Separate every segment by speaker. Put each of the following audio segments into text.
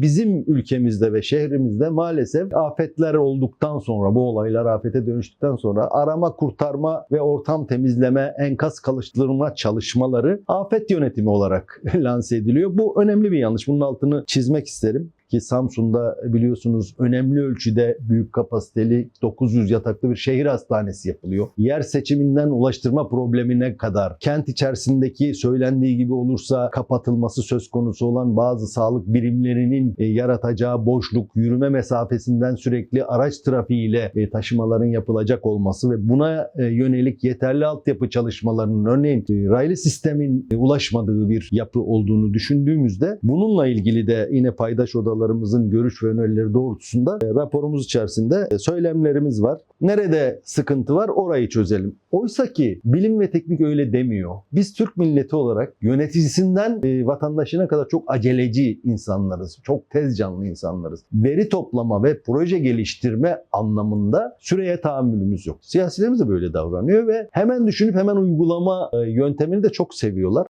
Speaker 1: Bizim ülkemizde ve şehrimizde maalesef afetler olduktan sonra, bu olaylar afete dönüştükten sonra arama, kurtarma ve ortam temizleme, enkaz kalıştırma çalışmaları afet yönetimi olarak lanse ediliyor. Bu önemli bir yanlış. Bunun altını çizmek isterim ki Samsun'da biliyorsunuz önemli ölçüde büyük kapasiteli 900 yataklı bir şehir hastanesi yapılıyor. Yer seçiminden ulaştırma problemine kadar kent içerisindeki söylendiği gibi olursa kapatılması söz konusu olan bazı sağlık birimlerinin e, yaratacağı boşluk, yürüme mesafesinden sürekli araç trafiğiyle e, taşımaların yapılacak olması ve buna e, yönelik yeterli altyapı çalışmalarının örneğin raylı sistemin ulaşmadığı bir yapı olduğunu düşündüğümüzde bununla ilgili de yine paydaş odalarımızın görüş ve önerileri doğrultusunda e, raporumuz içerisinde e, söylemlerimiz var. Nerede sıkıntı var orayı çözelim. Oysa ki bilim ve teknik öyle demiyor. Biz Türk milleti olarak yöneticisinden e, vatandaşına kadar çok aceleci insanlarız. Çok tez canlı insanlarız. Veri toplama ve proje geliştirme anlamında süreye tahammülümüz yok. Siyasilerimiz de böyle davranıyor ve hemen düşünüp hemen uygulama yöntemini de çok seviyorlar.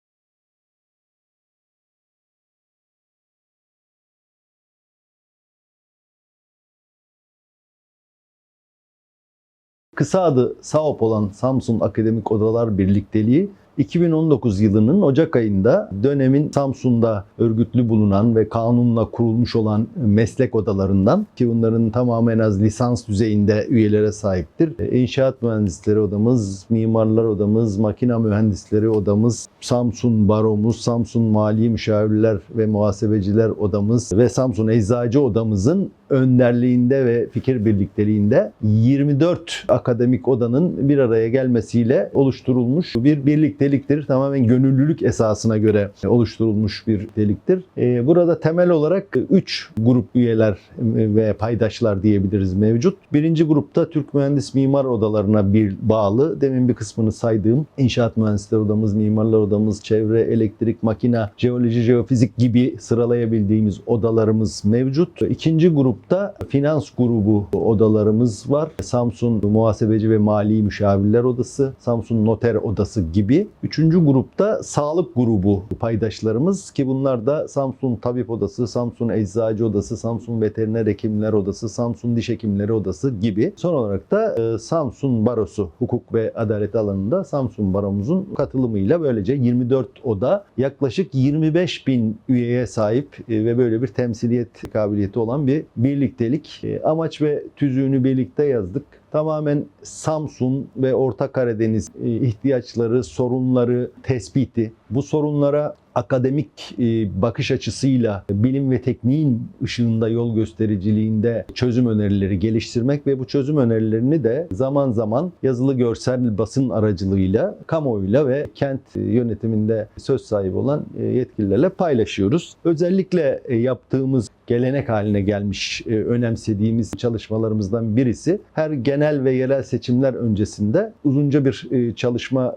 Speaker 1: Kısa adı SAOP olan Samsun Akademik Odalar Birlikteliği 2019 yılının Ocak ayında dönemin Samsun'da örgütlü bulunan ve kanunla kurulmuş olan meslek odalarından ki bunların tamamı en az lisans düzeyinde üyelere sahiptir. İnşaat Mühendisleri Odamız, Mimarlar Odamız, Makina Mühendisleri Odamız, Samsun Baromuz, Samsun Mali Müşavirler ve Muhasebeciler Odamız ve Samsun Eczacı Odamızın önderliğinde ve fikir birlikteliğinde 24 akademik odanın bir araya gelmesiyle oluşturulmuş bir birlikteliktir. Tamamen gönüllülük esasına göre oluşturulmuş bir birliktir. Ee, Burada temel olarak 3 grup üyeler ve paydaşlar diyebiliriz mevcut. Birinci grupta Türk Mühendis Mimar Odalarına bir bağlı. Demin bir kısmını saydığım İnşaat Mühendisleri Odamız, Mimarlar Odamız, Çevre, Elektrik, Makina, Jeoloji, Jeofizik gibi sıralayabildiğimiz odalarımız mevcut. İkinci grupta finans grubu odalarımız var. Samsun Muhasebeci ve Mali Müşavirler Odası, Samsun Noter Odası gibi. Üçüncü grupta sağlık grubu paydaşlarımız ki bunlar da Samsun Tabip Odası, Samsun Eczacı Odası, Samsun Veteriner Hekimler Odası, Samsun Diş Hekimleri Odası gibi. Son olarak da e, Samsun Barosu hukuk ve adalet alanında Samsun Baromuzun katılımıyla böylece 24 oda yaklaşık 25 bin üyeye sahip e, ve böyle bir temsiliyet kabiliyeti olan bir birliktelik. E, Amaç ve tüzüğünü birlikte yazdık tamamen Samsun ve Orta Karadeniz e, ihtiyaçları, sorunları tespiti, bu sorunlara akademik e, bakış açısıyla bilim ve tekniğin ışığında yol göstericiliğinde çözüm önerileri geliştirmek ve bu çözüm önerilerini de zaman zaman yazılı görsel basın aracılığıyla kamuoyuyla ve kent yönetiminde söz sahibi olan yetkililerle paylaşıyoruz. Özellikle yaptığımız gelenek haline gelmiş önemsediğimiz çalışmalarımızdan birisi her genel ve yerel seçimler öncesinde uzunca bir çalışma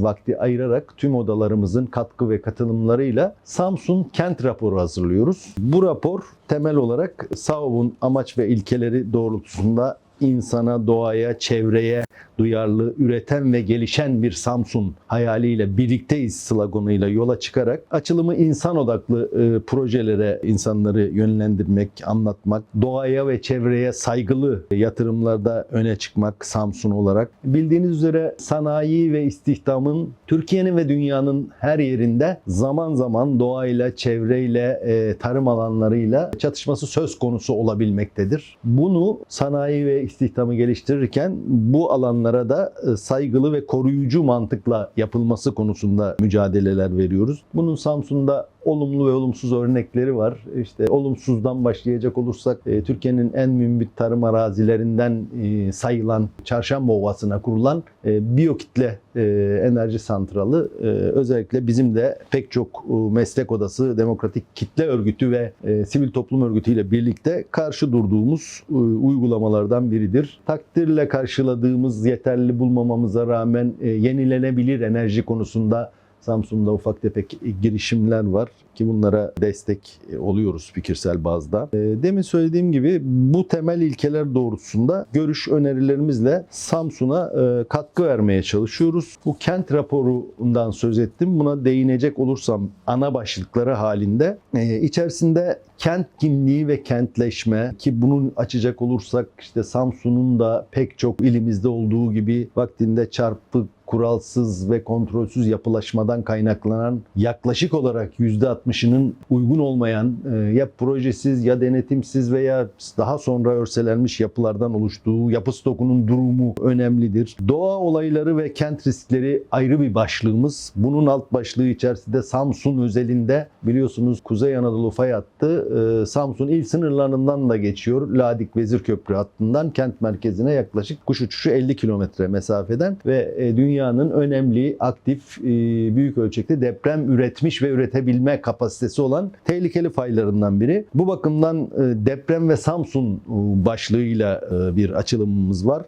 Speaker 1: vakti ayırarak tüm odalarımızın katkı ve katılımlarıyla Samsun Kent raporu hazırlıyoruz. Bu rapor temel olarak SAOB'un amaç ve ilkeleri doğrultusunda insana, doğaya, çevreye duyarlı, üreten ve gelişen bir Samsun hayaliyle birlikteyiz sloganıyla yola çıkarak açılımı insan odaklı e, projelere insanları yönlendirmek, anlatmak, doğaya ve çevreye saygılı yatırımlarda öne çıkmak Samsun olarak. Bildiğiniz üzere sanayi ve istihdamın Türkiye'nin ve dünyanın her yerinde zaman zaman doğayla, çevreyle, e, tarım alanlarıyla çatışması söz konusu olabilmektedir. Bunu sanayi ve istihdamı geliştirirken bu alanlara da e, saygılı ve koruyucu mantıkla yapılması konusunda mücadeleler veriyoruz. Bunun Samsun'da olumlu ve olumsuz örnekleri var. İşte olumsuzdan başlayacak olursak e, Türkiye'nin en mümbit tarım arazilerinden e, sayılan Çarşamba Ovası'na kurulan e, biyokitle enerji santralı özellikle bizim de pek çok meslek odası, demokratik kitle örgütü ve sivil toplum örgütüyle birlikte karşı durduğumuz uygulamalardan biridir. Takdirle karşıladığımız yeterli bulmamamıza rağmen yenilenebilir enerji konusunda Samsun'da ufak tefek girişimler var. Ki bunlara destek e, oluyoruz fikirsel bazda. E, Demin söylediğim gibi bu temel ilkeler doğrultusunda görüş önerilerimizle Samsun'a e, katkı vermeye çalışıyoruz. Bu kent raporundan söz ettim. Buna değinecek olursam ana başlıkları halinde içerisinde kent kimliği ve kentleşme ki bunu açacak olursak işte Samsun'un da pek çok ilimizde olduğu gibi vaktinde çarpık kuralsız ve kontrolsüz yapılaşmadan kaynaklanan yaklaşık olarak %60'ının uygun olmayan e, ya projesiz ya denetimsiz veya daha sonra örselenmiş yapılardan oluştuğu yapı stokunun durumu önemlidir. Doğa olayları ve kent riskleri ayrı bir başlığımız. Bunun alt başlığı içerisinde Samsun özelinde biliyorsunuz Kuzey Anadolu fay hattı e, Samsun il sınırlarından da geçiyor. Ladik Vezir Köprü hattından kent merkezine yaklaşık kuş uçuşu 50 kilometre mesafeden ve e, dünyanın önemli, aktif, büyük ölçekte deprem üretmiş ve üretebilme kapasitesi olan tehlikeli faylarından biri. Bu bakımdan e, deprem ve Samsun e, başlığıyla e, bir açılımımız var.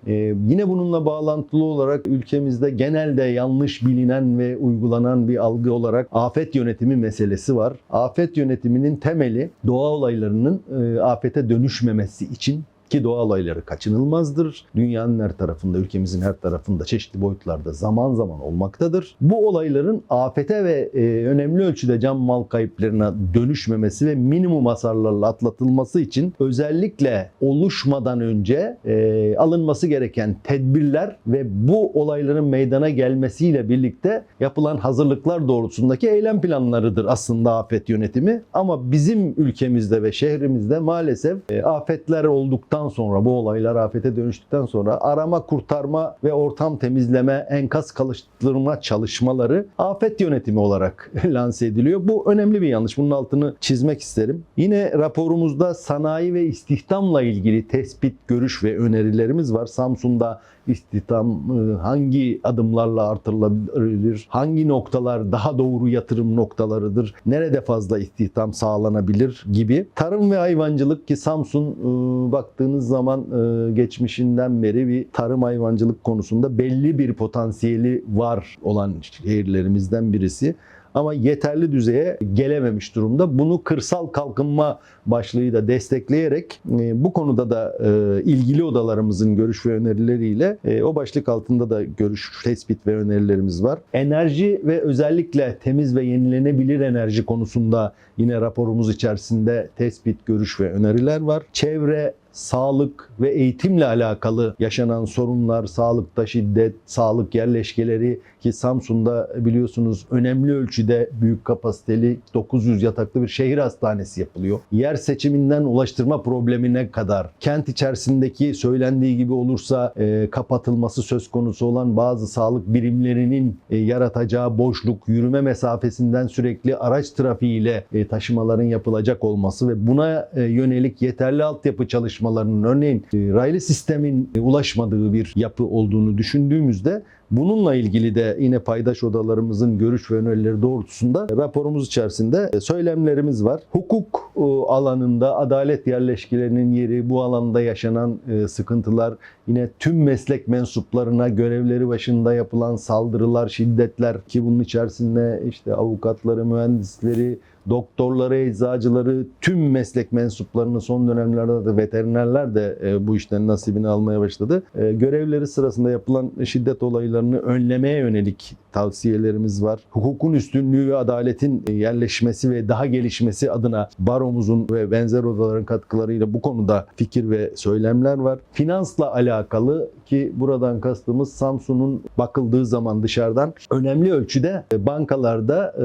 Speaker 1: Yine bununla bağlantılı olarak ülkemizde genelde yanlış bilinen ve uygulanan bir algı olarak afet yönetimi meselesi var. Afet yönetiminin temeli doğa olaylarının afete dönüşmemesi için ki doğa olayları kaçınılmazdır. Dünyanın her tarafında, ülkemizin her tarafında çeşitli boyutlarda zaman zaman olmaktadır. Bu olayların afete ve e, önemli ölçüde can mal kayıplarına dönüşmemesi ve minimum hasarlarla atlatılması için özellikle oluşmadan önce e, alınması gereken tedbirler ve bu olayların meydana gelmesiyle birlikte yapılan hazırlıklar doğrultusundaki eylem planlarıdır aslında afet yönetimi. Ama bizim ülkemizde ve şehrimizde maalesef e, afetler olduktan sonra bu olaylar afete dönüştükten sonra arama, kurtarma ve ortam temizleme, enkaz kalıştırma çalışmaları afet yönetimi olarak lanse ediliyor. Bu önemli bir yanlış. Bunun altını çizmek isterim. Yine raporumuzda sanayi ve istihdamla ilgili tespit, görüş ve önerilerimiz var. Samsun'da istihdam e, hangi adımlarla artırılabilir, hangi noktalar daha doğru yatırım noktalarıdır, nerede fazla istihdam sağlanabilir gibi. Tarım ve hayvancılık ki Samsun e, baktığınız zaman e, geçmişinden beri bir tarım hayvancılık konusunda belli bir potansiyeli var olan şehirlerimizden birisi ama yeterli düzeye gelememiş durumda. Bunu kırsal kalkınma başlığıyla destekleyerek e, bu konuda da e, ilgili odalarımızın görüş ve önerileriyle e, o başlık altında da görüş, tespit ve önerilerimiz var. Enerji ve özellikle temiz ve yenilenebilir enerji konusunda yine raporumuz içerisinde tespit, görüş ve öneriler var. Çevre, sağlık ve eğitimle alakalı yaşanan sorunlar, sağlıkta şiddet, sağlık yerleşkeleri ki Samsun'da biliyorsunuz önemli ölçüde büyük kapasiteli 900 yataklı bir şehir hastanesi yapılıyor. Yer seçiminden ulaştırma problemine kadar kent içerisindeki söylendiği gibi olursa e, kapatılması söz konusu olan bazı sağlık birimlerinin e, yaratacağı boşluk, yürüme mesafesinden sürekli araç trafiğiyle e, taşımaların yapılacak olması ve buna e, yönelik yeterli altyapı çalışmalarının örneğin e, raylı sistemin e, ulaşmadığı bir yapı olduğunu düşündüğümüzde Bununla ilgili de yine paydaş odalarımızın görüş ve önerileri doğrultusunda raporumuz içerisinde e, söylemlerimiz var. Hukuk alanında adalet yerleşkelerinin yeri, bu alanda yaşanan sıkıntılar, yine tüm meslek mensuplarına görevleri başında yapılan saldırılar, şiddetler ki bunun içerisinde işte avukatları, mühendisleri, doktorları, eczacıları, tüm meslek mensuplarını son dönemlerde de veterinerler de e, bu işten nasibini almaya başladı. E, görevleri sırasında yapılan şiddet olaylarını önlemeye yönelik tavsiyelerimiz var. Hukukun üstünlüğü ve adaletin e, yerleşmesi ve daha gelişmesi adına baromuzun ve benzer odaların katkılarıyla bu konuda fikir ve söylemler var. Finansla alakalı ki buradan kastımız Samsun'un bakıldığı zaman dışarıdan önemli ölçüde e, bankalarda e,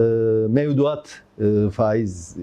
Speaker 1: mevduat faiz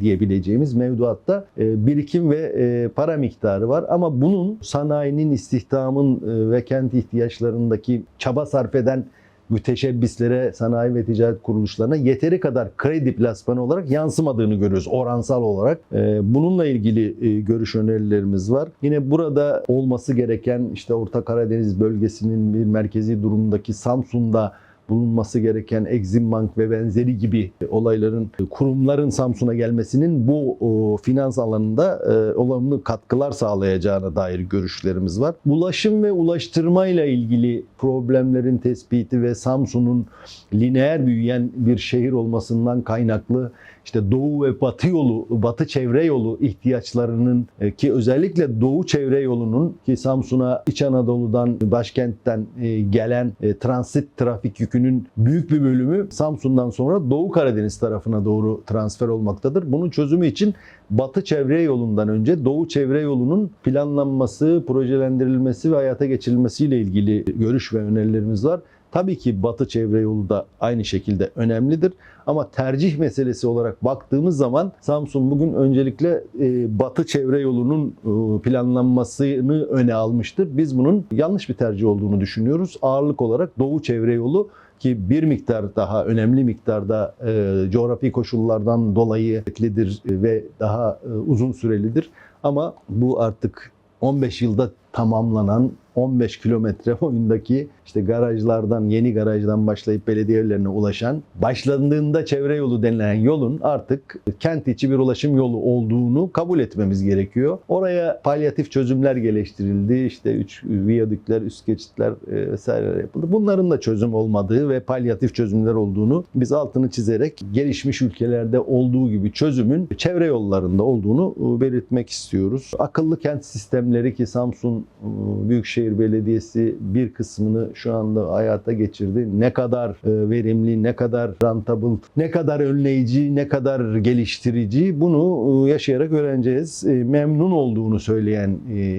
Speaker 1: diyebileceğimiz mevduatta birikim ve para miktarı var. Ama bunun sanayinin, istihdamın ve kent ihtiyaçlarındaki çaba sarf eden müteşebbislere, sanayi ve ticaret kuruluşlarına yeteri kadar kredi plasmanı olarak yansımadığını görüyoruz oransal olarak. Ee, Bununla ilgili e, görüş önerilerimiz var. Yine burada olması gereken işte Orta Karadeniz bölgesinin bir merkezi durumdaki Samsun'da bulunması gereken Exim Bank ve benzeri gibi olayların, kurumların Samsun'a gelmesinin bu finans alanında e, olumlu katkılar sağlayacağına dair görüşlerimiz var. Ulaşım ve ulaştırma ile ilgili problemlerin tespiti ve Samsun'un lineer büyüyen bir şehir olmasından kaynaklı işte doğu ve batı yolu, batı çevre yolu ihtiyaçlarının e, ki özellikle doğu çevre yolunun ki Samsun'a İç Anadolu'dan, başkentten e, gelen e, transit trafik yükünün büyük bir bölümü Samsun'dan sonra Doğu Karadeniz tarafına doğru transfer olmaktadır. Bunun çözümü için Batı çevre yolundan önce Doğu çevre yolunun planlanması, projelendirilmesi ve hayata geçirilmesiyle ilgili görüş ve önerilerimiz var. Tabii ki Batı çevre yolu da aynı şekilde önemlidir. Ama tercih meselesi olarak baktığımız zaman Samsun bugün öncelikle e, Batı çevre yolunun e, planlanmasını öne almıştır. Biz bunun yanlış bir tercih olduğunu düşünüyoruz. Ağırlık olarak Doğu çevre yolu ki bir miktar daha önemli miktarda e, coğrafi koşullardan dolayı eklidir ve daha e, uzun sürelidir. Ama bu artık 15 yılda tamamlanan 15 kilometre boyundaki işte garajlardan, yeni garajdan başlayıp belediye evlerine ulaşan, başlandığında çevre yolu denilen yolun artık kent içi bir ulaşım yolu olduğunu kabul etmemiz gerekiyor. Oraya palyatif çözümler geliştirildi. İşte üç viyadükler, üst geçitler e, vesaireler yapıldı. Bunların da çözüm olmadığı ve palyatif çözümler olduğunu biz altını çizerek gelişmiş ülkelerde olduğu gibi çözümün çevre yollarında olduğunu e, belirtmek istiyoruz. Akıllı kent sistemleri ki Samsun e, Büyükşehir Belediyesi bir kısmını şu anda hayata geçirdi. Ne kadar e, verimli, ne kadar rentable, ne kadar önleyici, ne kadar geliştirici bunu e, yaşayarak öğreneceğiz. E, Memnun olduğunu söyleyen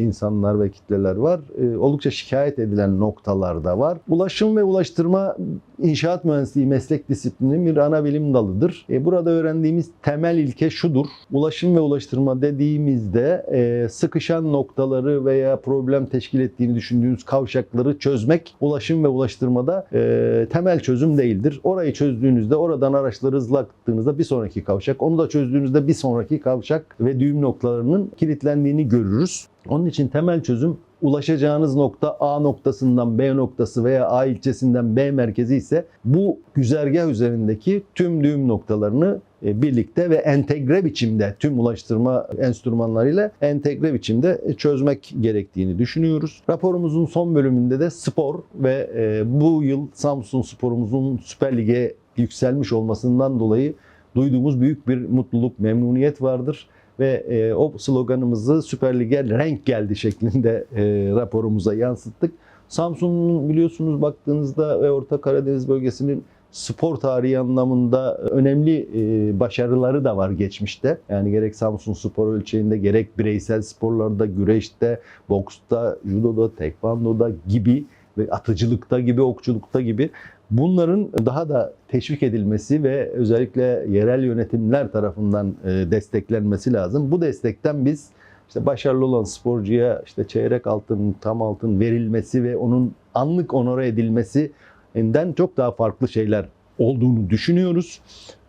Speaker 1: insanlar ve kitleler var. Oldukça şikayet edilen noktalar da var. Ulaşım ve ulaştırma inşaat mühendisliği meslek disiplinin bir ana bilim dalıdır. Burada öğrendiğimiz temel ilke şudur. Ulaşım ve ulaştırma dediğimizde sıkışan noktaları veya problem teşkil ettiğini düşündüğünüz kavşakları çözmek ulaşım ve ulaştırmada e, temel çözüm değildir. Orayı çözdüğünüzde oradan araçları hızlı akıttığınızda bir sonraki kavşak, onu da çözdüğünüzde bir sonraki kavşak ve düğüm noktalarının kilitlendiğini görürüz. Onun için temel çözüm ulaşacağınız nokta A noktasından B noktası veya A ilçesinden B merkezi ise bu güzergah üzerindeki tüm düğüm noktalarını e, birlikte ve entegre biçimde tüm ulaştırma enstrümanlarıyla entegre biçimde çözmek gerektiğini düşünüyoruz. Raporumuzun son bölümünde de spor ve e, bu yıl Samsun sporumuzun Süper Lig'e yükselmiş olmasından dolayı duyduğumuz büyük bir mutluluk, memnuniyet vardır ve e, o sloganımızı Süper Lig'e renk geldi şeklinde e, raporumuza yansıttık. Samsun'un biliyorsunuz baktığınızda ve Orta Karadeniz bölgesinin spor tarihi anlamında önemli e, başarıları da var geçmişte. Yani gerek Samsun spor ölçeğinde gerek bireysel sporlarda, güreşte, boksta, judoda, tekvandoda gibi ve atıcılıkta gibi, okçulukta gibi bunların daha da teşvik edilmesi ve özellikle yerel yönetimler tarafından e, desteklenmesi lazım. Bu destekten biz işte başarılı olan sporcuya işte çeyrek altın, tam altın verilmesi ve onun anlık onore edilmesinden çok daha farklı şeyler olduğunu düşünüyoruz.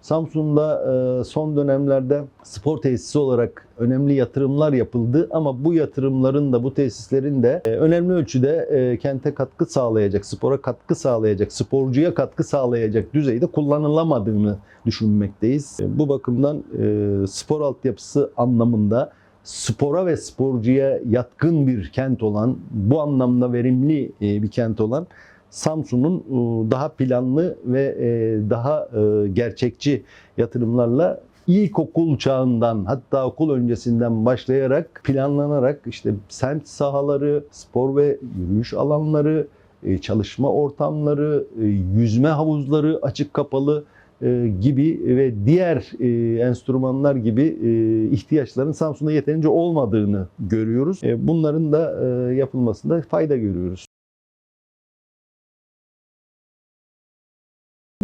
Speaker 1: Samsun'da e, son dönemlerde spor tesisi olarak önemli yatırımlar yapıldı ama bu yatırımların da bu tesislerin de e, önemli ölçüde e, kente katkı sağlayacak, spora katkı sağlayacak, sporcuya katkı sağlayacak düzeyde kullanılamadığını düşünmekteyiz. Bu bakımdan spor altyapısı anlamında spora ve sporcuya yatkın bir kent olan, bu anlamda verimli bir kent olan Samsun'un e, daha planlı ve e, daha e, gerçekçi yatırımlarla ilkokul çağından hatta okul öncesinden başlayarak planlanarak işte semt sahaları, spor ve yürüyüş alanları, çalışma ortamları, yüzme havuzları açık kapalı gibi ve diğer enstrümanlar gibi ihtiyaçların Samsun'da yeterince olmadığını görüyoruz. Bunların da yapılmasında fayda görüyoruz.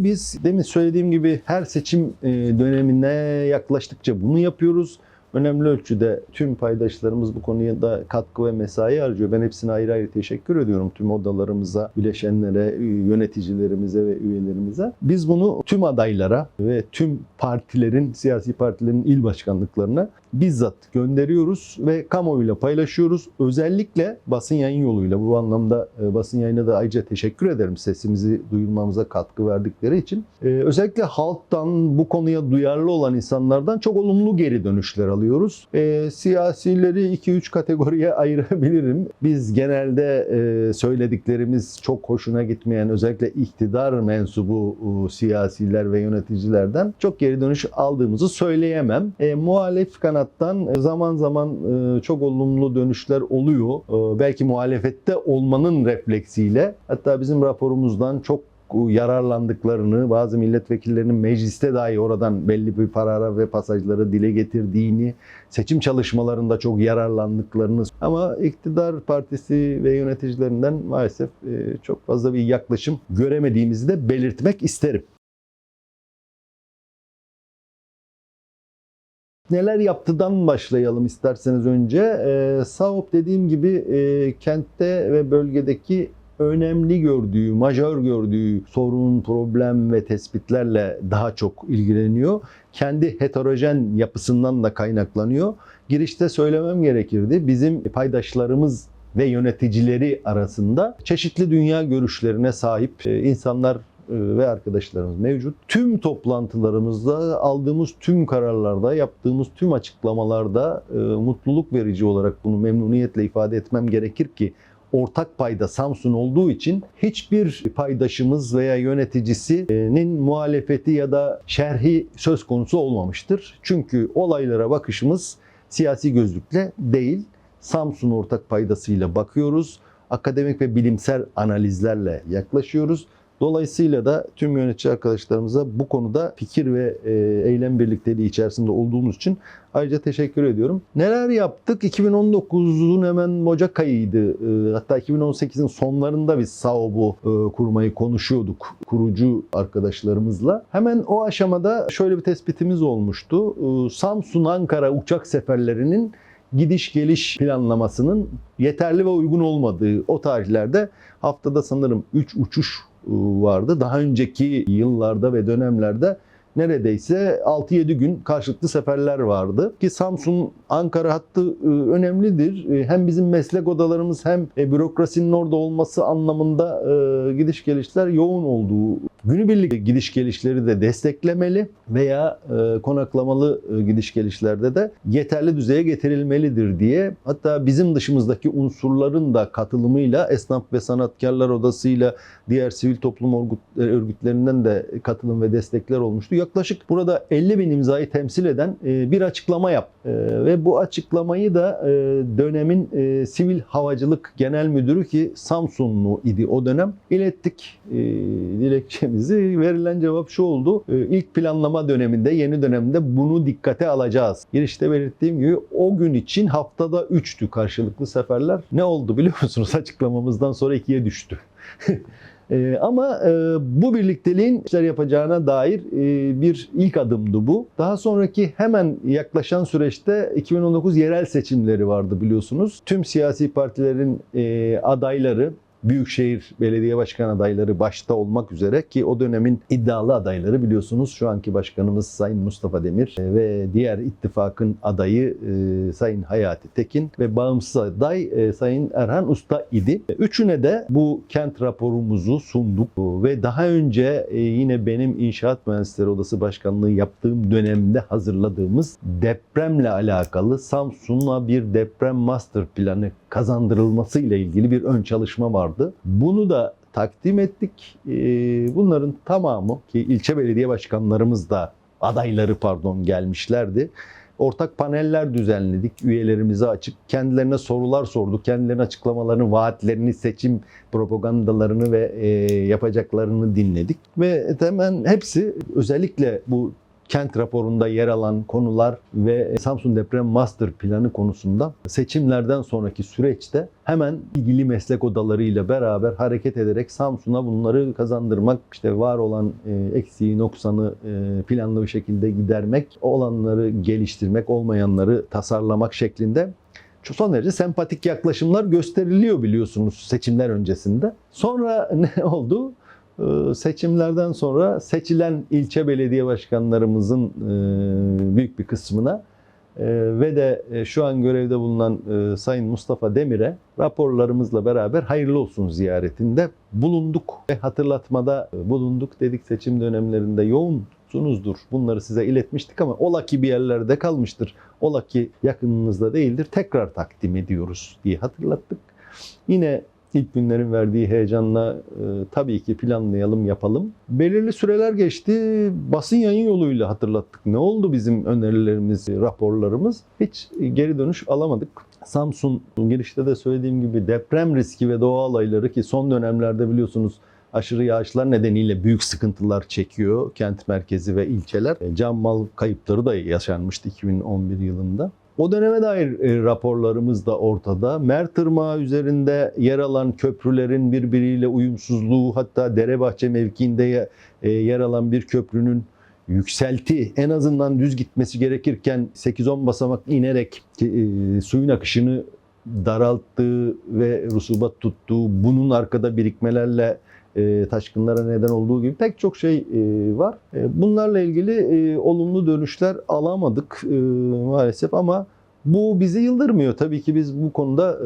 Speaker 1: Biz demin söylediğim gibi her seçim e, dönemine yaklaştıkça bunu yapıyoruz. Önemli ölçüde tüm paydaşlarımız bu konuya da katkı ve mesai harcıyor. Ben hepsine ayrı ayrı teşekkür ediyorum. Tüm odalarımıza, bileşenlere, yöneticilerimize ve üyelerimize. Biz bunu tüm adaylara ve tüm partilerin, siyasi partilerin il başkanlıklarına bizzat gönderiyoruz ve kamuoyuyla paylaşıyoruz. Özellikle basın yayın yoluyla bu anlamda e, basın yayına da ayrıca teşekkür ederim sesimizi duyurmamıza katkı verdikleri için. E, özellikle halktan bu konuya duyarlı olan insanlardan çok olumlu geri dönüşler alıyoruz. E, siyasileri 2-3 kategoriye ayırabilirim. Biz genelde söylediklerimiz çok hoşuna gitmeyen özellikle iktidar mensubu siyasiler ve yöneticilerden çok geri dönüş aldığımızı söyleyemem. Muhalif kanattan e, zaman zaman e, çok olumlu dönüşler oluyor. E, belki muhalefette olmanın refleksiyle hatta bizim raporumuzdan çok yararlandıklarını, bazı milletvekillerinin mecliste dahi oradan belli bir karara ve pasajları dile getirdiğini, seçim çalışmalarında çok yararlandıklarını ama iktidar partisi ve yöneticilerinden maalesef çok fazla bir yaklaşım göremediğimizi de belirtmek isterim. Neler yaptıdan başlayalım isterseniz önce. E, SAOP dediğim gibi e, kentte ve bölgedeki önemli gördüğü, majör gördüğü sorun, problem ve tespitlerle daha çok ilgileniyor. Kendi heterojen yapısından da kaynaklanıyor. Girişte söylemem gerekirdi. Bizim paydaşlarımız ve yöneticileri arasında çeşitli dünya görüşlerine sahip e, insanlar ve arkadaşlarımız mevcut. Tüm toplantılarımızda aldığımız tüm kararlarda, yaptığımız tüm açıklamalarda e, mutluluk verici olarak bunu memnuniyetle ifade etmem gerekir ki ortak payda Samsun olduğu için hiçbir paydaşımız veya yöneticisinin muhalefeti ya da şerhi söz konusu olmamıştır. Çünkü olaylara bakışımız siyasi gözlükle değil, Samsun ortak paydasıyla bakıyoruz. Akademik ve bilimsel analizlerle yaklaşıyoruz. Dolayısıyla da tüm yönetici arkadaşlarımıza bu konuda fikir ve e, eylem birlikteliği içerisinde olduğumuz için ayrıca teşekkür ediyorum. Neler yaptık? 2019'un hemen Ocak ayıydı. E, hatta 2018'in sonlarında biz SAOB'u e, kurmayı konuşuyorduk kurucu arkadaşlarımızla. Hemen o aşamada şöyle bir tespitimiz olmuştu. Samsun-Ankara uçak seferlerinin gidiş geliş planlamasının yeterli ve uygun olmadığı o tarihlerde haftada sanırım 3 uçuş vardı. Daha önceki yıllarda ve dönemlerde neredeyse 6-7 gün karşılıklı seferler vardı. Ki Samsun Ankara hattı e, önemlidir. E, hem bizim meslek odalarımız hem e, bürokrasinin orada olması anlamında gidiş gelişler yoğun olduğu günübirlik gidiş gelişleri de desteklemeli veya konaklamalı gidiş gelişlerde de yeterli düzeye getirilmelidir diye hatta bizim dışımızdaki unsurların da katılımıyla esnaf ve sanatkarlar odasıyla diğer sivil toplum örgütlerinden de katılım ve destekler olmuştu. Yaklaşık burada 50 bin imzayı temsil eden bir açıklama yap ve bu açıklamayı da dönemin sivil havacılık genel müdürü ki Samsunlu idi o dönem ilettik dilekçemizi. Verilen cevap şu oldu. İlk planlama döneminde yeni dönemde bunu dikkate alacağız. Girişte belirttiğim gibi o gün için haftada 3'tü karşılıklı seferler. Ne oldu biliyor musunuz? Açıklamamızdan sonra ikiye düştü. Ee, ama e, bu birlikteliğin işler yapacağına dair e, bir ilk adımdı bu. Daha sonraki hemen yaklaşan süreçte 2019 yerel seçimleri vardı biliyorsunuz. Tüm siyasi partilerin e, adayları Büyükşehir Belediye Başkan adayları başta olmak üzere ki o dönemin iddialı adayları biliyorsunuz şu anki başkanımız Sayın Mustafa Demir e, ve diğer ittifakın adayı e, Sayın Hayati Tekin ve bağımsız aday e, Sayın Erhan Usta idi. Üçüne de bu kent raporumuzu sunduk ve daha önce yine benim İnşaat Mühendisleri Odası Başkanlığı yaptığım dönemde hazırladığımız depremle alakalı Samsun'a bir deprem master planı kazandırılması ile ilgili bir ön çalışma vardı. Bunu da takdim ettik. Ee, bunların tamamı ki ilçe belediye başkanlarımız da adayları pardon gelmişlerdi. Ortak paneller düzenledik. Üyelerimize açık. Kendilerine sorular sorduk. Kendilerinin açıklamalarını, vaatlerini, seçim propagandalarını ve e, yapacaklarını dinledik. Ve hemen hepsi özellikle bu kent raporunda yer alan konular ve Samsun Deprem Master Planı konusunda seçimlerden sonraki süreçte hemen ilgili meslek odalarıyla beraber hareket ederek Samsun'a bunları kazandırmak, işte var olan e, eksiği, noksanı e, planlı bir şekilde gidermek, olanları geliştirmek, olmayanları tasarlamak şeklinde son derece sempatik yaklaşımlar gösteriliyor biliyorsunuz seçimler öncesinde. Sonra ne oldu? Ee, seçimlerden sonra seçilen ilçe belediye başkanlarımızın e, büyük bir kısmına e, ve de e, şu an görevde bulunan Sayın Mustafa Demir'e raporlarımızla beraber hayırlı olsun ziyaretinde bulunduk ve hatırlatmada bulunduk. Dedik seçim dönemlerinde yoğunsunuzdur. Bunları size iletmiştik ama ola ki bir yerlerde kalmıştır. Ola ki yakınınızda değildir. Tekrar takdim ediyoruz diye hatırlattık. Yine ilk günlerin verdiği heyecanla e, tabii ki planlayalım, yapalım. Belirli süreler geçti. Basın yayın yoluyla hatırlattık. Ne oldu bizim önerilerimiz, raporlarımız? Hiç geri dönüş alamadık. Samsun girişte de söylediğim gibi deprem riski ve doğa olayları ki son dönemlerde biliyorsunuz aşırı yağışlar nedeniyle büyük sıkıntılar çekiyor kent merkezi ve ilçeler. E, Can mal kayıpları da yaşanmıştı 2011 yılında. O döneme dair e, raporlarımız da ortada. Mer Tırmağı üzerinde yer alan köprülerin birbiriyle uyumsuzluğu hatta Derebahçe mevkiinde e, yer alan bir köprünün yükselti en azından düz gitmesi gerekirken 8-10 basamak inerek e, suyun akışını daralttığı ve rusubat tuttuğu, bunun arkada birikmelerle e, taşkınlara neden olduğu gibi pek çok şey e, var. E, bunlarla ilgili e, olumlu dönüşler alamadık e, maalesef ama bu bizi yıldırmıyor. Tabii ki biz bu konuda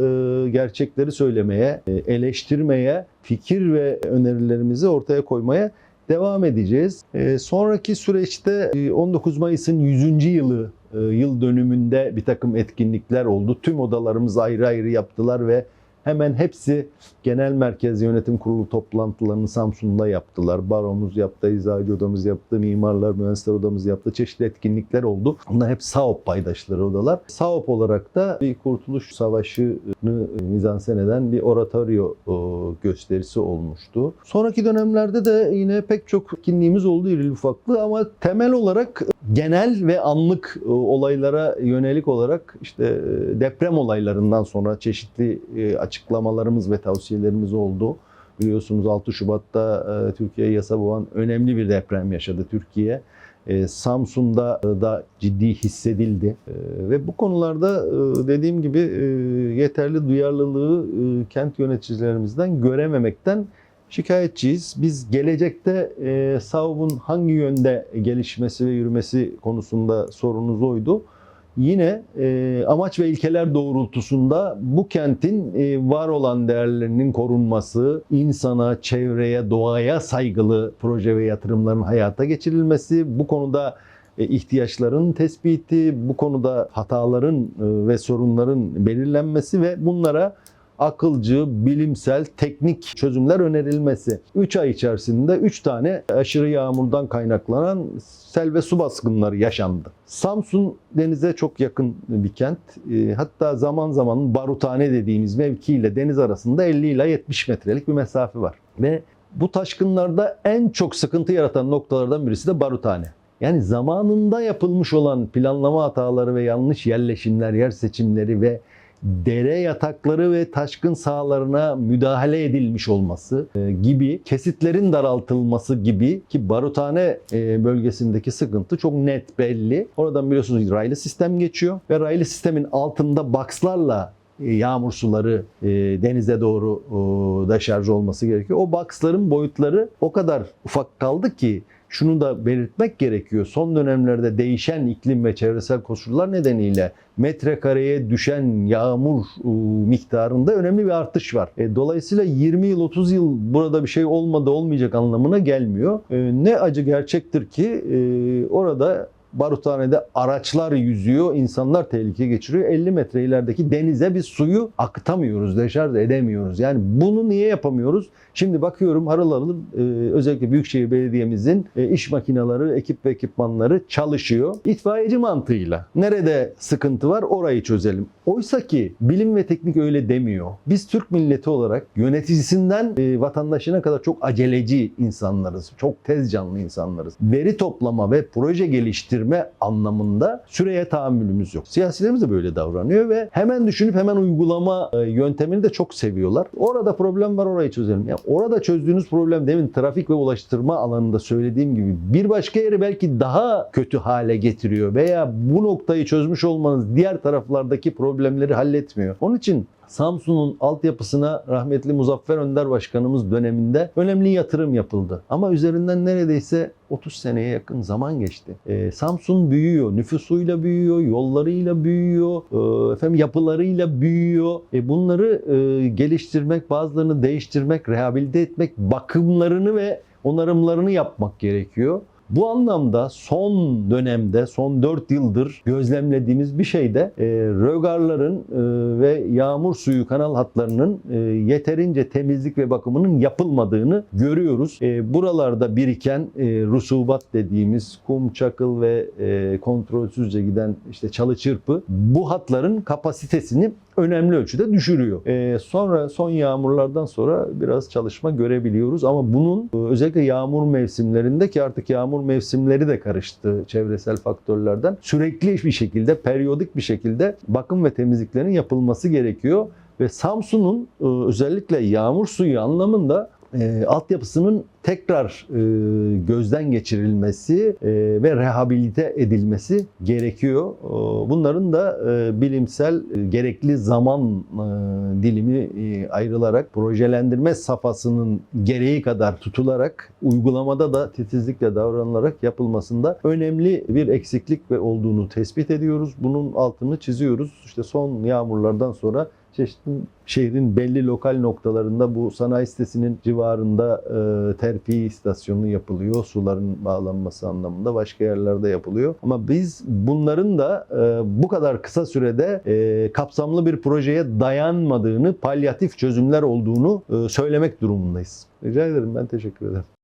Speaker 1: e, gerçekleri söylemeye, e, eleştirmeye, fikir ve önerilerimizi ortaya koymaya devam edeceğiz. E, sonraki süreçte e, 19 Mayıs'ın 100. yılı e, yıl dönümünde bir takım etkinlikler oldu. Tüm odalarımız ayrı ayrı yaptılar ve hemen hepsi Genel Merkez Yönetim Kurulu toplantılarını Samsun'da yaptılar. Baromuz yaptı, Eczacı Odamız yaptı, Mimarlar Mühendisler Odamız yaptı. Çeşitli etkinlikler oldu. Bunlar hep SAOP paydaşları odalar. SAOP olarak da bir Kurtuluş Savaşı'nı mizansen eden bir oratorio e, gösterisi olmuştu. Sonraki dönemlerde de yine pek çok etkinliğimiz oldu irili ufaklı ama temel olarak genel ve anlık e, olaylara yönelik olarak işte e, deprem olaylarından sonra çeşitli açıklamalarımız ve tavsiyelerimiz oldu. Biliyorsunuz 6 Şubat'ta e, Türkiye'ye yasa boğan önemli bir deprem yaşadı Türkiye. E, Samsun'da e, da ciddi hissedildi. E, Ve bu konularda e, dediğim gibi e, yeterli duyarlılığı e, kent yöneticilerimizden görememekten şikayetçiyiz. Biz gelecekte e, SAV'un hangi yönde gelişmesi ve yürümesi konusunda sorunuz oydu. Yine e, amaç ve ilkeler doğrultusunda bu kentin e, var olan değerlerinin korunması, insana, çevreye, doğaya saygılı proje ve yatırımların hayata geçirilmesi, bu konuda e, ihtiyaçların tespiti, bu konuda hataların e, ve sorunların belirlenmesi ve bunlara akılcı, bilimsel, teknik çözümler önerilmesi. 3 ay içerisinde 3 tane aşırı yağmurdan kaynaklanan sel ve su baskınları yaşandı. Samsun denize çok yakın bir kent. E, Hatta zaman zaman Baruthane dediğimiz mevkiyle deniz arasında 50 ile 70 metrelik bir mesafe var. Ve bu taşkınlarda en çok sıkıntı yaratan noktalardan birisi de Baruthane. Yani zamanında yapılmış olan planlama hataları ve yanlış yerleşimler, yer seçimleri ve dere yatakları ve taşkın sahalarına müdahale edilmiş olması e, gibi, kesitlerin daraltılması gibi ki Baruthane e, bölgesindeki sıkıntı çok net belli. Oradan biliyorsunuz raylı sistem geçiyor ve raylı sistemin altında boxlarla e, yağmur suları e, denize doğru e, deşarj olması gerekiyor. O boxların boyutları o kadar ufak kaldı ki şunu da belirtmek gerekiyor. Son dönemlerde değişen iklim ve çevresel koşullar nedeniyle metrekareye düşen yağmur e, miktarında önemli bir artış var. E, Dolayısıyla 20 yıl 30 yıl burada bir şey olmadı olmayacak anlamına gelmiyor. E, Ne acı gerçektir ki e, orada Baruthane'de araçlar yüzüyor, insanlar tehlike geçiriyor. 50 metre ilerideki denize biz suyu akıtamıyoruz, deşarj edemiyoruz. Yani bunu niye yapamıyoruz? Şimdi bakıyorum harıl harıl e, özellikle Büyükşehir Belediye'mizin e, iş makineleri, ekip ve ekipmanları çalışıyor. İtfaiyeci mantığıyla. Nerede sıkıntı var orayı çözelim. Oysa ki bilim ve teknik öyle demiyor. Biz Türk milleti olarak yöneticisinden e, vatandaşına kadar çok aceleci insanlarız. Çok tez canlı insanlarız. Veri toplama ve proje geliştirme anlamında süreye tahammülümüz yok. Siyasilerimiz de böyle davranıyor ve hemen düşünüp hemen uygulama e, yöntemini de çok seviyorlar. Orada problem var orayı çözelim. Ya orada çözdüğünüz problem demin trafik ve ulaştırma alanında söylediğim gibi bir başka yeri belki daha kötü hale getiriyor veya bu noktayı çözmüş olmanız diğer taraflardaki problemleri halletmiyor. Onun için Samsun'un altyapısına rahmetli Muzaffer Önder Başkanımız döneminde önemli yatırım yapıldı. Ama üzerinden neredeyse 30 seneye yakın zaman geçti. Ee, Samsun büyüyor, nüfusuyla büyüyor, yollarıyla büyüyor, e, efendim yapılarıyla büyüyor. E, bunları e, geliştirmek, bazılarını değiştirmek, rehabilite etmek, bakımlarını ve onarımlarını yapmak gerekiyor. Bu anlamda son dönemde, son 4 yıldır gözlemlediğimiz bir şey de e, rögarların e, ve yağmur suyu kanal hatlarının e, yeterince temizlik ve bakımının yapılmadığını görüyoruz. E, buralarda biriken e, rusubat dediğimiz kum, çakıl ve e, kontrolsüzce giden işte çalı çırpı bu hatların kapasitesini önemli ölçüde düşürüyor. Ee, sonra son yağmurlardan sonra biraz çalışma görebiliyoruz ama bunun e, özellikle yağmur mevsimlerinde ki artık yağmur mevsimleri de karıştı çevresel faktörlerden sürekli bir şekilde periyodik bir şekilde bakım ve temizliklerin yapılması gerekiyor ve Samsun'un e, özellikle yağmur suyu anlamında e, altyapısının tekrar e, gözden geçirilmesi e, ve rehabilite edilmesi gerekiyor. E, bunların da e, bilimsel e, gerekli zaman e, dilimi e, ayrılarak projelendirme safhasının gereği kadar tutularak uygulamada da titizlikle davranılarak yapılmasında önemli bir eksiklik ve olduğunu tespit ediyoruz. Bunun altını çiziyoruz. İşte son yağmurlardan sonra çeşitli şehrin belli lokal noktalarında bu sanayi sitesinin civarında e, terfi istasyonu yapılıyor. Suların bağlanması anlamında başka yerlerde yapılıyor. Ama biz bunların da e, bu kadar kısa sürede e, kapsamlı bir projeye dayanmadığını, palyatif çözümler olduğunu e, söylemek durumundayız. Rica ederim ben teşekkür ederim.